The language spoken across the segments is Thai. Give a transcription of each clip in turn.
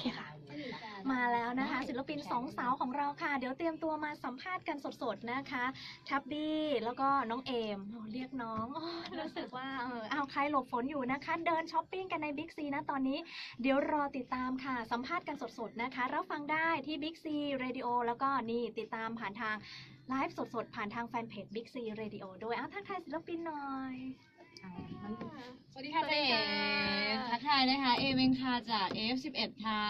เคค่ะ มาแล้วนะคะ ศิลปินสองสาวของเราค่ะ เดี๋ยวเตรียมตัวมาสัมภาษณ์กันสดๆนะคะ ทับบี้แล้วก็น้องเอมโอ้เรียกน้องโอ้รู้สึกว่าเออเอาใครหลบฝนอยู่นะคะ เดินช้อปปิ้งกันในบิ๊กซีนะตอนนี้ เดี๋ยวรอติดตามค่ะ สัมภาษณ์กันสดๆนะคะ รับฟังได้ที่ Big C Radio แล้วก็นี่ติดตามผ่านทางไลฟ์สดๆ ผ่านทางแฟนเพจ Big C Radio ด้วยอ้าวทักทายศิลปินหน่อย สวัสดีค่ะสวัสดีเจ๊ค่ะทักทายนะคะ เอเมงค่ะจาก F11 ค่ะ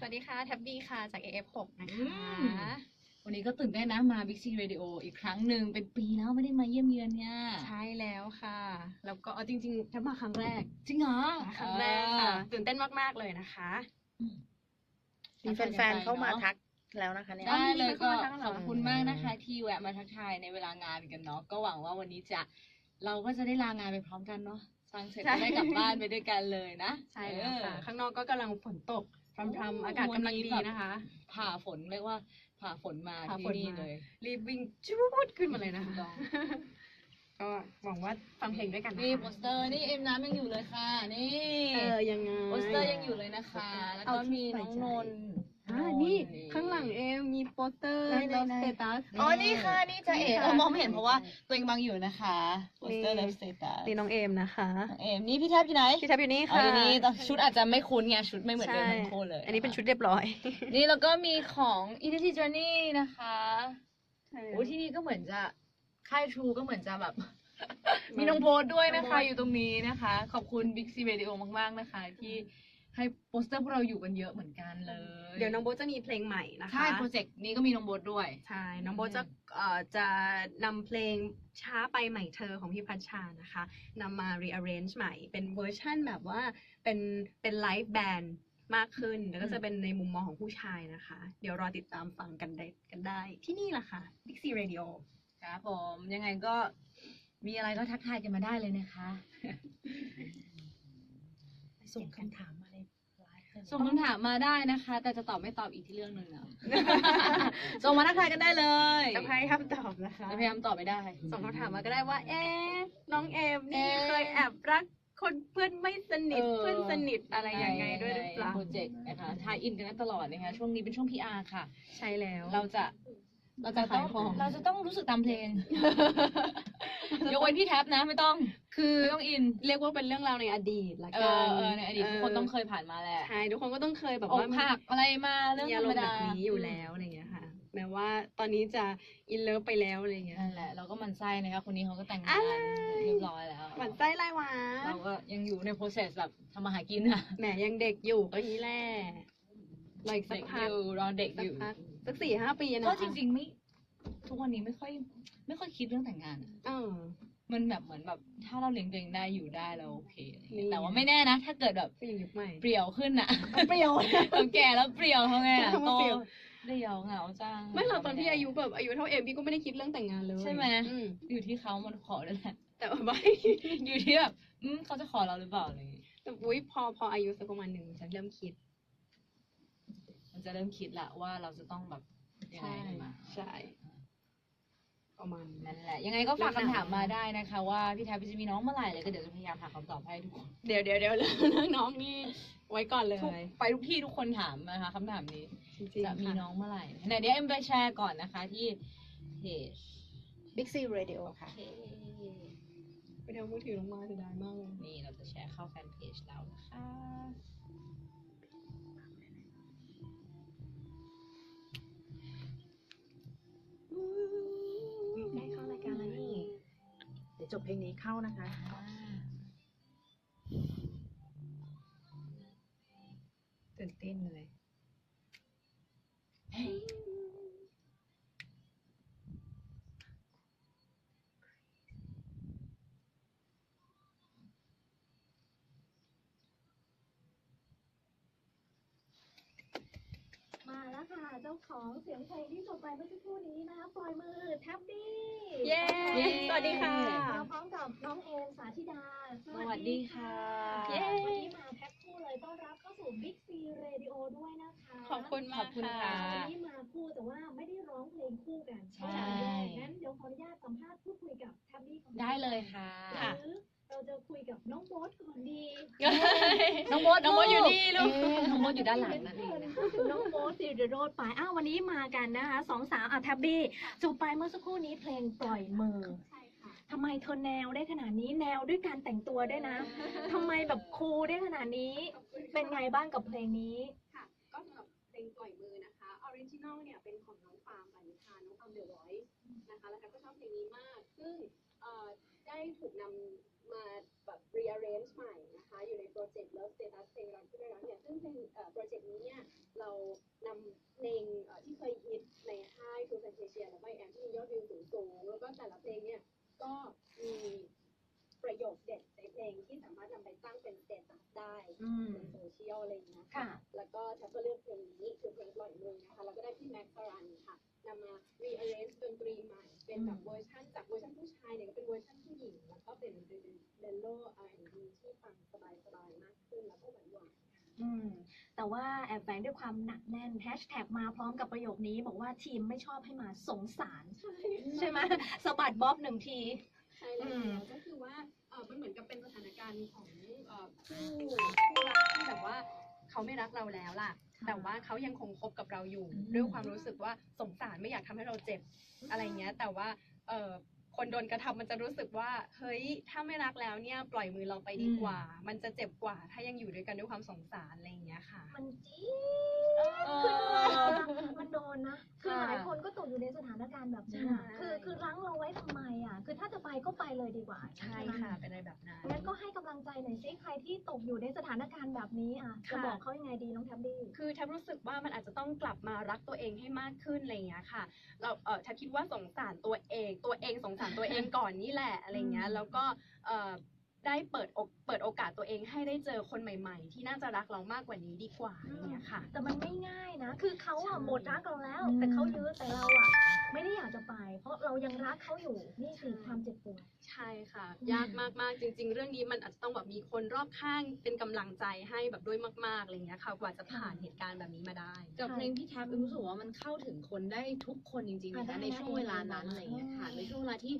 สวัสดีค่ะแท็บบี้ค่ะจาก AF6 นะคะอืมวันนี้ก็ตื่นเต้นนะมา Big C Radio อีกครั้งหนึ่งเป็นปีแล้วไม่ได้มาเยี่ยมเยือนเนี่ย ใช่แล้วค่ะ แล้วก็เอาจริงๆแท็บมาครั้งแรก จริงเหรอ ครั้งแรกค่ะ ตื่นเต้นมากๆเลยนะคะมีแฟนๆเข้ามาทักแล้วนะคะเนี่ยได้เลยก็มีคนเข้ามาทักเหรอขอบคุณมากนะคะ ที่แวะมาทักทายในเวลางานกันเนาะก็หวังว่าวันนี้จะ เราก็จะได้ลางานไปพร้อมกันเนาะฟังเสร็จก็ได้กลับบ้านไปด้วยกันเลยนะใช่แล้วค่ะเออข้างนอกก็กำลังฝนตกพรำๆอากาศกำลังดีนะคะ ผ่าฝนเรียกว่า ผ่าฝนมาผ่าที่ฝนนี่มา เลยรีบวิ่งจูดขึ้นมาเลยนะคะถูกต้องก็หวังว่าฟังเพลงด้วยกันนะคะนี่โปสเตอร์นี่เอ็มน้ำยังอยู่เลยค่ะ นี่เออยังไง โปสเตอร์ยังอยู่เลยนะคะ แล้วเอาก็ที่มีใส่น้องใจนนท์ อ่านี่ข้างหลังเอมมีโปสเตอร์ไหนๆๆแล้วสเตตัส อ๋อ นี่ค่ะ นี่จะเอ๋นี่ค่ะเออมองไม่เห็นเพราะว่าตัวเองบังอยู่นะคะโปสเตอร์นี่เลฟสเตตัสนี่น้องเอมนะคะเอ็มนี่พี่แทบอยู่ไหน พี่แท็บอยู่นี่อ๋อค่ะอยู่นี่แต่ชุดอาจจะไม่คุ้นไง ชุดไม่เหมือนเดิมใช่ทั้งคู่เลย อันนี้เป็นชุดเรียบร้อย นี่แล้วก็มีของ e t t Journey นะคะโอ้ที่นี่ก็เหมือนจะค่ายทรูก็เหมือนจะแบบ มีน้องโบทด้วยนะคะ อยู่ตรงนี้นะคะ ขอบคุณ Big C Radio มาก ๆ นะคะที่ ให้โปสเตอร์พวกเราอยู่กันเยอะเหมือนกันเลย เดี๋ยวน้องโบทจะมีเพลงใหม่นะคะ ใช่โปรเจกต์นี้ก็มีน้องโบทด้วย ใช่ น้องโบทจะเอ่อจะนำเพลงช้าไปใหม่เธอของพี่พัชชานะคะนำมา rearrange ใหม่ เป็นเวอร์ชั่นแบบว่าเป็นเป็นไลฟ์แบนด์มากขึ้น แล้วก็จะเป็นในมุมมองของผู้ชายนะคะ เดี๋ยวรอติดตามฟังกันได้กันได้ ที่นี่แหละค่ะ Big C Radio ครับผมยังไงก็มีอะไรก็ทักทายกันมาได้เลยนะคะ ส่งคำถามมาในไลฟ์ ส่งคำถามมาได้นะคะ แต่จะตอบไม่ตอบอีกที่เรื่องหนึ่งนะ ส่งมาทักทายกันได้เลยจะพยายามตอบนะคะ จะพยายามตอบไม่ได้ ส่งคำถามมาก็ได้ว่า เอ๊ะน้องเอมนี่เอ๊ะเคยแอบรักคนเพื่อนไม่สนิทเออเพื่อนสนิทอะไรยังไงด้วยหรือเปล่าโปรเจกต์นะคะทายอินกันได้ตลอดนะคะช่วงนี้เป็นช่วง PR ค่ะ ใช่แล้ว เราจะ เราจะต้องขายของเราจะต้องรู้สึกตามเพลงยกเว้นพี่แท็บนะไม่ต้อง คือไม่ต้องอิน เรียกว่าเป็นเรื่องราวในอดีตละเอกัอนเออในอดีตทุกคนต้องเคยผ่านมาแหละใช่ทุกคนก็ต้องเคยแบบอกว่าหักอะไรมาเรื่องมีธรอารรมมณ์แบดาบนี้อยู่แล้วอะไรอย่างเงี้ยค่ะ แม้ว่าตอนนี้จะอินเลิฟไปแล้วอะไรอย่างเงี้ยนั่นแหละเราก็หมันไส้นะคะคนนี้เขาก็แต่งงาอะไรนเรียบร้อยแล้วหมันไส้ไรวะเราก็ยังอยู่ใน process แบบทำมาหากินอะแหมยังเด็กอยู่ก็นี้แหละ รออีกสัเด็กกพัอกยู่รอเด็กสัอกยู่พักสักสี่ห้าปีนะก็จริงๆไม่ทุกวันนี้ไม่ค่อย ไม่ค่อยคิดเรื่องแต่งงานอะเออ มันแบบเหมือนแบบ ถ้าเราเลี้ยงตัวเองได้อยู่ได้เราโอเคอะไรอย่างเงี้ยนี่แต่ว่าไม่แน่นะ ถ้าเกิดแบบผู้หญิงยุคใหม่เปรี่ยวขึ้นอะ เปรี้ยว เราแก่แล้วเปรี่ยวเขาไงอะทำไมโตเปรี่ยวเปรี่ยวเหงาจัง ไม่หรอกตอนที่อายุแบบอายุเท่าเอมพี่ก็ไม่ได้คิดเรื่องแต่งงานเลยใช่ไหม อืมอยู่ที่เขามันขอด้วยแหละ แต่ว่าไม่ อยู่ที่แบบอืมเขาจะขอเราหรือเปล่าอะไรอย่างเงี้ยแต่อุ้ยพอพออายุสักประมาณหนึ่งฉันเริ่มคิด มันจะเริ่มคิดละว่าเราจะต้องแบบยังไงกันมาใช่ประมาณนั้นั่นนแหละ ยังไงก็ฝากเริ่มหนาวคำถามมาได้นะคะ ว่าพี่แทบจะมีน้องเมื่อไหร่เลยก็เดี๋ยวจะพยายามหาคำตอบให้ทุกคนเดี๋ยวเดี๋ยวเดี๋ยวเรื่องน้องนี่ไว้ก่อนเลยทุกไปทุกที่ทุกคนถามนะคะคำถามนี้จริงจะๆมีค่ะน้องเมื่อไหร่ไหนเดี๋ยวเอ็มไปแชร์ก่อนนะคะที่เพจบิ๊กซีเรดิโอค่ะไปเดี๋ยวมือถือลงมาเสียดายมากเลยนี่เราจะแชร์เข้าแฟนเพจเรานะคะ เข้านะคะ เจ้าของเสียงเพลงที่จบไปเมื่อสักครู่นี้นะคะปล่อยมือแท็บบี้เย้ สวัสดีค่ะ มาพร้อมกับน้องเอมสาธิดาสวัสดีค่ะ เย้วันนี้มาแพ็คคู่เลยต้อนรับเข้าสู่ Big C Radio ด้วยนะคะขอบคุณมากขอบคุณค่ะ ค่ะ วันนี้มาคู่แต่ว่าไม่ได้ร้องเพลงคู่กันใช่ งั้นเดี๋ยวขออนุญาตสัมภาษณ์พูดคุยกับแท็บบี้ก่อนได้เลยค่ะ ค่ะ หรือ เราจะคุยกับน้องโบ๊ทก่อนดีน้องโบดน้องโบ๊ทอยู่นี่ลูก เอ๊ะน้องโบดอยู่ด้านหลังนั่นเองพูดถึงน้องโมสิริโรดไปอ้าววันนี้มากันนะคะสองสาวอะแท็บบี้จูบไปเมื่อสักครู่นี้เพลงปล่อยมือใช่ค่ะ ทำไมเธอแนวได้ขนาดนี้แนวด้วยการแต่งตัวด้วยนะทำไมแบบคูลได้ขนาดนี้ เป็นไงบ้างกับเพลงนี้ ค่ะ ก็สำหรับเพลงปล่อยมือนะคะออริจินอลเนี่ยเป็นของน้องฟาร์มปานิชาน้องฟาร์มเดอะไวท์นะคะ แล้วก็ชอบเพลงนี้มาก ซึ่งเอ่อได้ถูกนำ มาแบบ rearrange ใหม่นะคะ อยู่ในโปรเจกต์ Love Status เพลงรักที่ไม่รักเนี่ยซึ่งเป็นเอ่อโปรเจกต์นี้เนี่ยเรานำเพลงเอ่อที่เคยฮิตในค่ายทูแฟนเทเชียแล้วก็แอมที่มียอดวิวสูงๆแล้วก็แต่ละเพลงเนี่ยก็มีประโยคเด็ดในเพลงที่สามารถนำไปตั้งเป็นสเตตัสได้อืมในโซเชียลอะไรอย่างเงี้ยค่ะ แล้วก็แท็บก็เลือกเพลงนี้คือเพลงปล่อยมือนะคะ แล้วก็ได้พี่แม็กซ์สรันค่ะนำมา rearrange ดนตรีใหม่ เป็นแบบเวอร์ชันจ อืมแต่ว่าแอบแฝงด้วยความหนักแน่นแฮชแท็กมาพร้อมกับประโยคนี้ บอกว่าทีมไม่ชอบให้มาสงสาร ใช่ไหมสะบัดบ๊อบหนึ่งที ใช่แล้อืวมก็คือว่าเออมันเหมือนกับเป็นสถานการณ์ของเอ่อผู้ผู้รักที่แบบว่าเขาไม่รักเราแล้วล่ะ แต่ว่าเขายังคงคบกับเราอยู่ อืม ด้วยความรู้สึกว่าสงสารไม่อยากทำให้เราเจ็บอะไรเงี้ย แต่ว่าเออ คนโดนกระทำมันจะรู้สึกว่า เฮ้ย ถ้าไม่รักแล้วเนี่ยปล่อยมือเราไปดีกว่า มันจะเจ็บกว่า ถ้ายังอยู่ด้วยกันด้วยความสงสารอะไรอย่างเงี้ยค่ะ มันจี๊เอดอขึ้นมามันโดนนะ คือค่ะหลายคนก็ตกอยู่ในสถานการณ์แบบนี้อะใช่คือคือรั้งเราไว้ทำไมอะ คือถ้าจะไปก็ไปเลยดีกว่า ใช่ไหมค่ะ เป็นอะไรแบบนั้นงั้นก็ให้กำลังใจหน่อยสิใครที่ตกอยู่ในสถานการณ์แบบนี้อะจะค่ะบอกเขายังไงดีน้องแท็บบี้ คือแทบรู้สึกว่ามันอาจจะต้องกลับมารักตัวเองให้มากขึ้นอะไรอย่างเงี้ยค่ะ เราเออแทบคิดว่าสงสารตัวเอง ตัวเองสงสารตัวเองก่อนนี่แหละอะไรเงี้ยแล้วก็ ได้เปิดอกเปิดโอกาสตัวเองให้ได้เจอคนใหม่ ๆ ที่น่าจะรักเรามากกว่านี้ดีกว่าอย่างเงี้ยค่ะ แต่มันไม่ง่ายนะ คือเขาอะใช่หมดรักเราแล้วอืมแต่เขายื้อแต่เราอะไม่ได้อยากจะไป เพราะเรายังรักเขาอยู่นี่คือความเจ็บปวดใช่ค่ะอืมยากมากๆจริง ๆ เรื่องนี้มันอาจจะต้องแบบมีคนรอบข้างเป็นกำลังใจให้แบบด้วยมากๆอะไรเงี้ยค่ะกว่าจะผ่านเหตุการณ์แบบนี้มาได้กับเพลงพี่แท็บเอ็มรู้สึกว่ามันเข้าถึงคนได้ทุกคนจริงๆอะนะคะได้ในช่วงเวลานั้นได้อะไรอย่างเงี้ยค่ะอืมในช่วงเวลาที่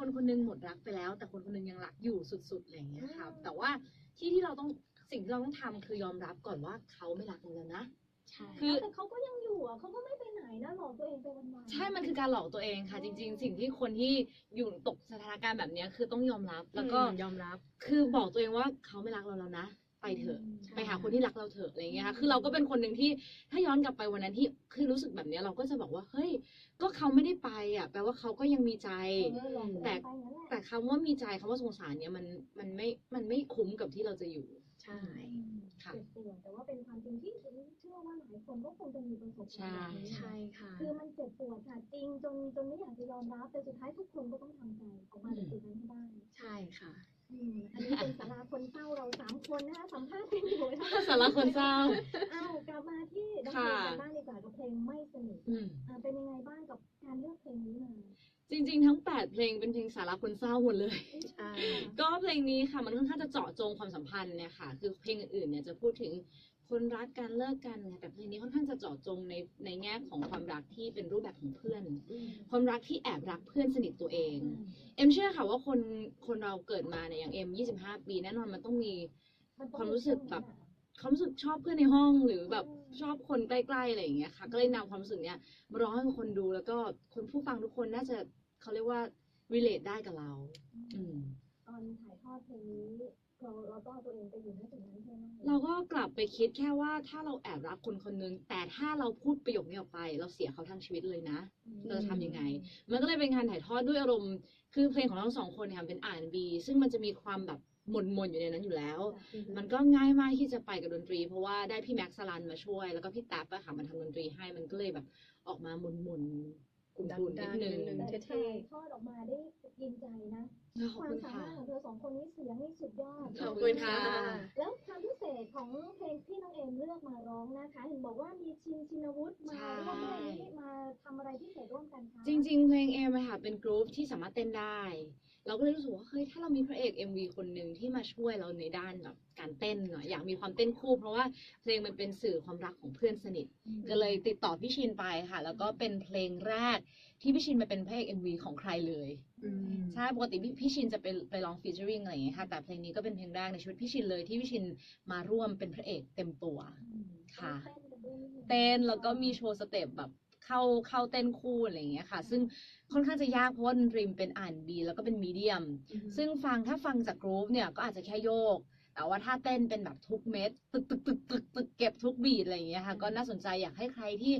คนคนหนึงหมดรักไปแล้ว แต่คนคนหนึงยังรักอยู่สุดๆอะไรอย่างเงี้ยค่ะอืมแต่ว่าที่ที่เราต้องสิ่งที่เราต้องทำคือยอมรับก่อนว่าเขาไม่รักเราแล้วนะ ใช่ คือ แต่เขาก็ยังอยู่อะเขาก็ไม่ไปไหนนะหลอกตัวเองไปวันๆ ใช่มันคือการหลอกตัวเองค่ะ จริง ๆ สิ่งที่คนที่อยู่ตกสถานการณ์แบบเนี้ยคือต้องยอมรับแล้วก็ยอมรับ คือบอกตัวเองว่าเขาไม่รักเราแล้วนะ ไปเถอะมไปหาคนที่รักเราเถอะอะไรอย่างเงี้ยค่ะคือเราก็เป็นคนหนึ่งที่ถ้าย้อนกลับไปวันนั้นที่คือรู้สึกแบบเนี้ยเราก็จะบอกว่าเฮ้ยก็เขาไม่ได้ไปอะแปลว่าเขาก็ยังมีใจเออหลอกตัวเองแต่ไปงั้นแหละแต่คำว่ามีใจคำว่าสงสารเนี่ยมันมันไม่มันไม่คุ้มกับที่เราจะอยู่ ใช่อืมค่ะเจ็บปวดแต่ว่าเป็นความจริงที่เชื่อว่าหลายคนก็คงจะมีประสบการณ์แบบนี้ใช่ค่ะ คือมันเจ็บปวดค่ะจริงจนจนไม่อยากจะยอมรับแต่สุดท้ายทุกคนก็ต้องทำใจออกมาจากจุดนั้นให้ได้ ใช่ค่ะ อืมอันนี้เป็นสาราคนเศร้าเราสามคนนะคะสัมภาษณ์กันอยู่นะคะสาระคนเศร้าอ้าวกลับมาที่น้องเพลค่ะงกันบ้างดีกว่ากับเพลงไม่สนิทอืมอ่าเป็นยังไงบ้างกับการเลือกเพลงนี้มาจริงๆ ทั้ง 8 เพลงเป็นเพลงสาระคนเศร้าหมดเลย ใช่ก็เพลงนี้ค่ะมันค่อนข้างจะเจาะจงความสัมพันธ์เนี่ยค่ะ คือเพลงอื่นๆเนี่ยจะพูดถึง คนรักกันเลิกกันไงแต่เพลงนี้ค่อนข้างจะเจาะจงในในแง่ของความรักที่เป็นรูปแบบของเพื่อน ความรักที่แอบรักเพื่อนสนิทตัวเอง เอ็มเชื่อค่ะว่าคนคนเราเกิดมาเนี่ยอย่างเอ็ม25ปีแน่นอนมันต้องมีความรู้สึกแบบความรู้สึกชอบเพื่อนในห้องหรือแบบชอบคนใกล้ๆอะไรอย่างเงี้ยค่ะ ก็เลยนำความรู้สึกเนี้ยมาร้องให้คนดูแล้วก็คนผู้ฟังทุกคนน่าจะเขาเรียกว่า relate ได้กับเรา อืมตอนถ่ายทอดเพลงนี้ เราเราต้องเอาตัวเองไปอยู่ในจุดนั้นใช่ไหมเราก็กลับไปคิดแค่ว่าถ้าเราแอบรักคนคนนึง แต่ถ้าเราพูดประโยคนี้ออกไป เราเสียเขาทั้งชีวิตเลยนะเราจะทำยังไง มันก็เลยเป็นการถ่ายทอดด้วยอารมณ์ คือเพลงของเราทั้งสองคนเนี่ยค่ะเป็นอ่านบีซึ่งมันจะมีความแบบหม่นๆอยู่ในนั้นอยู่แล้ว มันก็ง่ายมากที่จะไปกับดนตรี เพราะว่าได้พี่แม็กซ์สลันมาช่วย แล้วก็พี่แท็บอะค่ะมาทำดนตรีให้มันก็เลยแบบออกมาหมุน ๆกุนๆนิดนึงดังๆแต่ถ่ายทอดออกมาได้ยินใจนะขอบความคุณสาค่ะมารถของเธอสองคนนี้เสียงนี่สุดยอดขอบคุณค่ะแล้วความพิเศษของเพลงที่น้องเอมเลือกมาร้องนะคะเห็นบอกว่ามีชินชินวุฒิมาร่วมด้วยนี้มาทำอะไรพิเศษร่วมกันคะจริง ๆ เพลงเอมอะค่ะเป็นกรุ๊ปที่สามารถเต้นได้ เราก็เลยรู้สึกว่าเฮ้ยถ้าเรามีพระเอก MV คนหนึ่งที่มาช่วยเราในด้านแบบการเต้นหน่อยอยากมีความเต้นคู่ เพราะว่าเพลงมันเป็นสื่อความรักของเพื่อนสนิท ก็เลยติดต่อพี่ชินไปค่ะ แล้วก็เป็นเพลงแรกที่พี่ชินมาเป็นพระเอก MV ของใครเลยใช่ปกติพี่พี่ชินจะไปไปลองฟีเจอริงอะไรอย่างเงี้ยค่ะแต่เพลงนี้ก็เป็นเพลงแรกในชีวิตพี่ชินเลยที่พี่ชินมาร่วมเป็นพระเอกเต็มตัวอืมค่ะเต้นกันด้วยเต้นแล้วก็มีโชว์สเต็ปแบบเข้าเข้าเต้นคู่อะไรอย่างเงี้ยค่ะ ซึ่ง ค่อนข้างจะยากเพราะว่าดนตรีมันเป็นอ่านบีแล้วก็เป็นมีเดียม ซึ่งฟังถ้าฟังจากกรุ๊ปเนี่ยก็อาจจะแค่โยก แต่ว่าถ้าเต้นเป็นแบบทุกเม็ดตึกตึกตึกตึกตึกเก็บทุกบีทอะไรอย่างเงี้ยค่ะ ก็น่าสนใจอยากให้ใครที่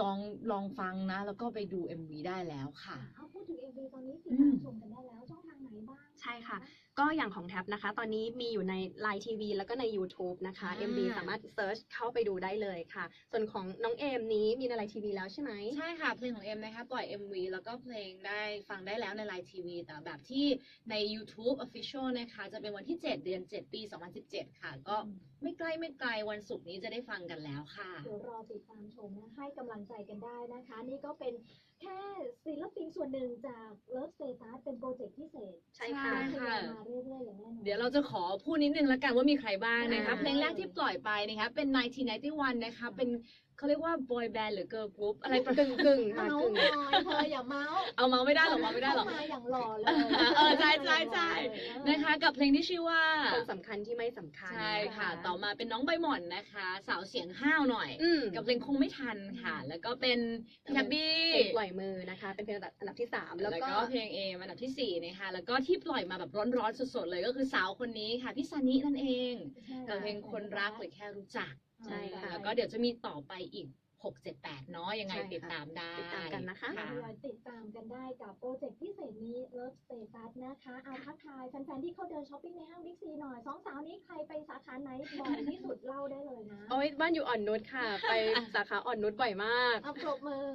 ลองลองฟังนะ แล้วก็ไปดู MV ได้แล้วค่ะ เอาพูดถึง MV ตอนนี้ติดอืตามมชมกันได้แล้วช่องทางไหนบ้าง ใช่ค่ะ ก็อย่างของแท็บนะคะ ตอนนี้มีอยู่ใน Line TV แล้วก็ใน YouTube นะคะอ่า MV สามารถเซิร์ชเข้าไปดูได้เลยค่ะ ส่วนของน้องเอมนี้มีใน Line TV แล้วใช่ไหมใช่ค่ะ เพลงของเอ็มนะคะ ปล่อย MV แล้วก็เพลงได้ฟังได้แล้วในไลน์ทีวีแต่แบบที่ใน YouTube Official นะคะ จะเป็นวันที่ 7 เดือน 7 ปี 2017 ค่ะ ก็ไม่ใกล้ไม่ไกลวันศุกร์นี้จะได้ฟังกันแล้วค่ะเดี๋ยวรอติดตามชมนะให้กำลังใจกันได้นะคะ นี่ก็เป็น แค่ศิลปินส่วนหนึ่งจาก Love Status เป็นโปรเจกต์พิเศษใช่ค่ะใช่ทยอยมาเรื่อยๆอย่างแน่นอน เดี๋ยวเราจะขอพูดนิดนึงแล้วกันว่ามีใครบ้างนะคะ อ่า เพลงแรกที่ปล่อยไปนะคะเป็น 1991 นะคะ เป็น เขาเรียกว่า boy band หรือ girl group อะไรประกึ่งกึ่งๆค่ะเมาส์กึ่งหน่อยเธออย่าเมาส์เอามาไม่ได้หรอกมาไม่ได้หรอก เข้ามาอย่างหล่อเลยเออใช่ใช่ใช่ นะคะ กับเพลงที่ชื่อว่า คนสำคัญที่ไม่สำคัญใช่ค่ะ ต่อมาเป็นน้องใบหม่อนนะคะ สาวเสียงห้าวหน่อย อืมกับเพลงคงไม่ทันค่ะ แล้วก็เป็นพี่แทบบี้เพลงปล่อยมือนะคะ เป็นเพลงอันดับที่สามแล้แล้ววก็ก็เพลงเอมอันดับที่สี่นะคะแล้วก็ที่ปล่อยมาแบบร้อนๆสดๆเลยก็คือสาวคนนี้ค่ะพี่ซานินั่นเอง กับเพลงคนรักหรือแค่รู้จัก ใช่ค่ะ แล้วก็เดี๋ยวจะมีต่อไปอีก 6 7 8 เนาะยังไงใช่ค่ะ ติดตามได้ ติดตามกันนะคะค่ะทยอยติดตามกันได้กับโปรเจกต์พิเศษนี้ Love Status นะคะ เอาทักทายแฟนๆ ที่เขาเดินช้อปปิ้งในห้างบิ๊กซีหน่อยสองสาวนี้ใครไปสาขาไหนบ่อยที่สุดเล่าได้เลยนะโอ้ยบ้านอยู่อ่อนนุชค่ะ ไปสาขาอ่อนนุชบ่อยมาก เอาปรบมือ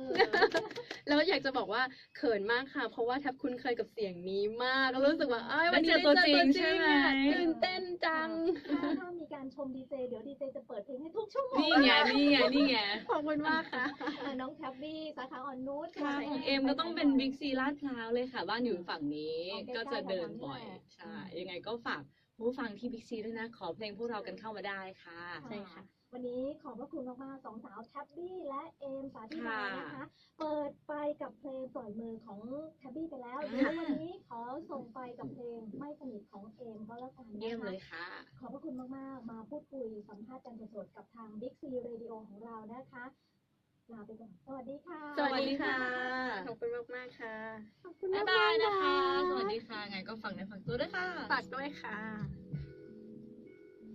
แล้วอยากจะบอกว่าเขินมากค่ะ เพราะว่าแทบคุ้นเคยกับเสียงนี้มากรู้สึกว่าเอ้ยวันนี้ได้เจอตัวจริงได้เใช่ไหมอะตื่นเต้นจัง ถ้าถ้ามี การชมดีเจเดี๋ยวดีเจจะเปิดเพลงให้ทุกชั่วโมงนี่ไงนี่ไงนี่ไงขอบคุณมากค่ะอะน้องแท็บบี้สาขาอ่อนนุชค่ะของเอ็มก็ต้องเป็นบิ๊กซีลาดพร้าวเลยค่ะบ้านอยู่ฝั่งนี้อ๋อใกล้ๆก็จะเดินบ่อยกับเรานี่แหละใช่ยังไงก็ฝากผู้ฟังที่บิ๊กซีด้วยนะ ขอเพลงพวกเรากันเข้ามาได้ค่ะใช่ค่ะวันนี้ขอบพระคุณมากๆสองสาวแท็บบี้และเอมสาธิดานะคะค่ะเปิดไป กับเพลงปล่อยมือของแท็บบี้ไปแล้วอ่าเดี๋ยววันนี้ขอส่งไปกับเพลงไม่สนิทของเอมก็แล้วกันเยี่ยมนะคะเลยค่ะ ขอบพระคุณมาก ๆ มาพูดคุยสัมภาษณ์กันสดๆกับทาง Big C Radio ของเรานะคะลาไปก่อนสวัสดีค่ะ สวัสดีค่ะสวัสดีค่ะ ขอบคุณมากมากๆค่ะขอบคุณบ๊ายมากบายๆนะคะ สวัสดีค่ะ ไงก็ฟังในฟังตัวด้วยค่ะ ฝากด้วยค่ะ